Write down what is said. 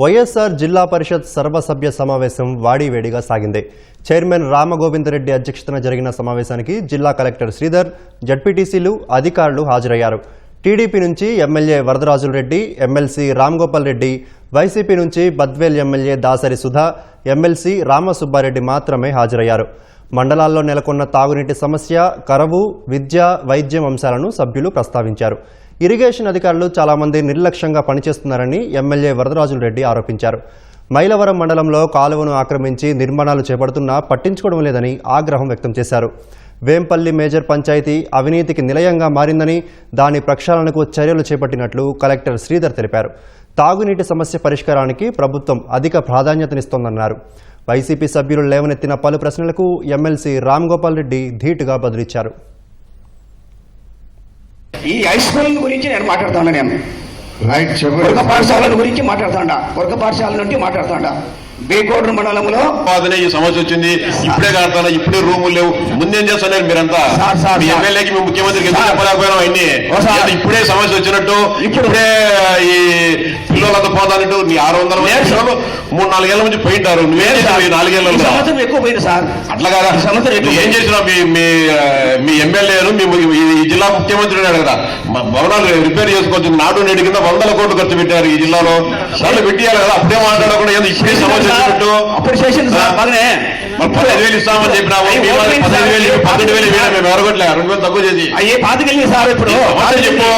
వైఎస్ఆర్ జిల్లా పరిషత్ సర్వసభ్య సమావేశం వాడివేడిగా సాగింది. చైర్మన్ రామగోవిందరెడ్డి అధ్యక్షతన జరిగిన సమావేశానికి జిల్లా కలెక్టర్ శ్రీధర్ జడ్పీటీసీలు అధికారులు హాజరయ్యారు. టీడీపీ నుంచి MLA Varadarajula Reddy MLC Ramgopal Reddy YCP నుంచి బద్వేల్ ఎమ్మెల్యే దాసరి సుధా ఎమ్మెల్సీ రామసుబ్బారెడ్డి మాత్రమే హాజరయ్యారు. మండలాల్లో నెలకొన్న తాగునీటి సమస్య కరవు విద్య వైద్యం అంశాలను సభ్యులు ప్రస్తావించారు. ఇరిగేషన్ అధికారులు చాలామంది నిర్లక్ష్యంగా పనిచేస్తున్నారని ఎమ్మెల్యే వరదరాజులరెడ్డి ఆరోపించారు. మైలవరం మండలంలో కాలువను ఆక్రమించి నిర్మాణాలు చేపడుతున్నా పట్టించుకోవడం లేదని ఆగ్రహం వ్యక్తం చేశారు. వేంపల్లి మేజర్ పంచాయతీ అవినీతికి నిలయంగా మారిందని దాని ప్రక్షాళనకు చర్యలు చేపట్టినట్లు కలెక్టర్ శ్రీధర్ తెలిపారు. తాగునీటి సమస్య పరిష్కారానికి ప్రభుత్వం అధిక ప్రాధాన్యతనిస్తోందన్నారు. వైసీపీ సభ్యులు లేవనెత్తిన పలు ప్రశ్నలకు ఎమ్మెల్సీ రామ్ గోపాల్ రెడ్డి ధీటుగా బదులిచ్చారు. ఈ స్కూల్ గురించి నేను మాట్లాడుతాను నేను. రైట్ చెప్పండి. వర్గ పాఠశాలల గురించి మాట్లాడుతాడా వర్గ పాఠశాల నుండి మాట్లాడుతాడా బేకోడ్రు మండలంలో ఈ సమస్య వచ్చింది. ఇప్పుడే కడతాను ఇప్పుడే రూములు లేవు. ముందేం చేస్తున్నారు మీరంతా? మీ. ఎమ్మెల్యేకి మీ ముఖ్యమంత్రికి. చెప్పలేకపోయినా అన్ని ఇప్పుడే సమస్య వచ్చినట్టు ఇప్పుడు. ఈ పిల్లలంతా పోతానంటూ నీ ఆరు వందల మంది మూడు నాలుగేళ్ళ నుంచి పోయింటారు. నువ్వేం చేసావు నాలుగేళ్ళలో సంవత్సరం ఎక్కువ పోయింది సార్ అట్లా కదా? ఏం చేసినావు మీ మీ ఎమ్మెల్యేను మీ జిల్లా ముఖ్యమంత్రి ఉన్నాడు కదా. మా భవనాలు రిపేర్ చేసుకోవచ్చు. నాటు నేడు కింద వందల కోట్లు ఖర్చు పెట్టారు ఈ జిల్లాలో. దాంట్లో పెట్టియాలి కదా అప్పుడే మాట్లాడకుండా ఏంది ఇప్పుడే సమస్య వచ్చినట్టు. అప్పుడు చేసింది సార్ బాగానే. మరి పదహైదు వేలు ఇస్తామని చెప్పినాము పదహైదు వేలు. పన్నెండు వేలు మేము ఎవరగొట్టలే రెండు వేలు తక్కువ చేసి. అయ్యే పాతికెళ్ళి సార్ ఇప్పుడు. చెప్పు.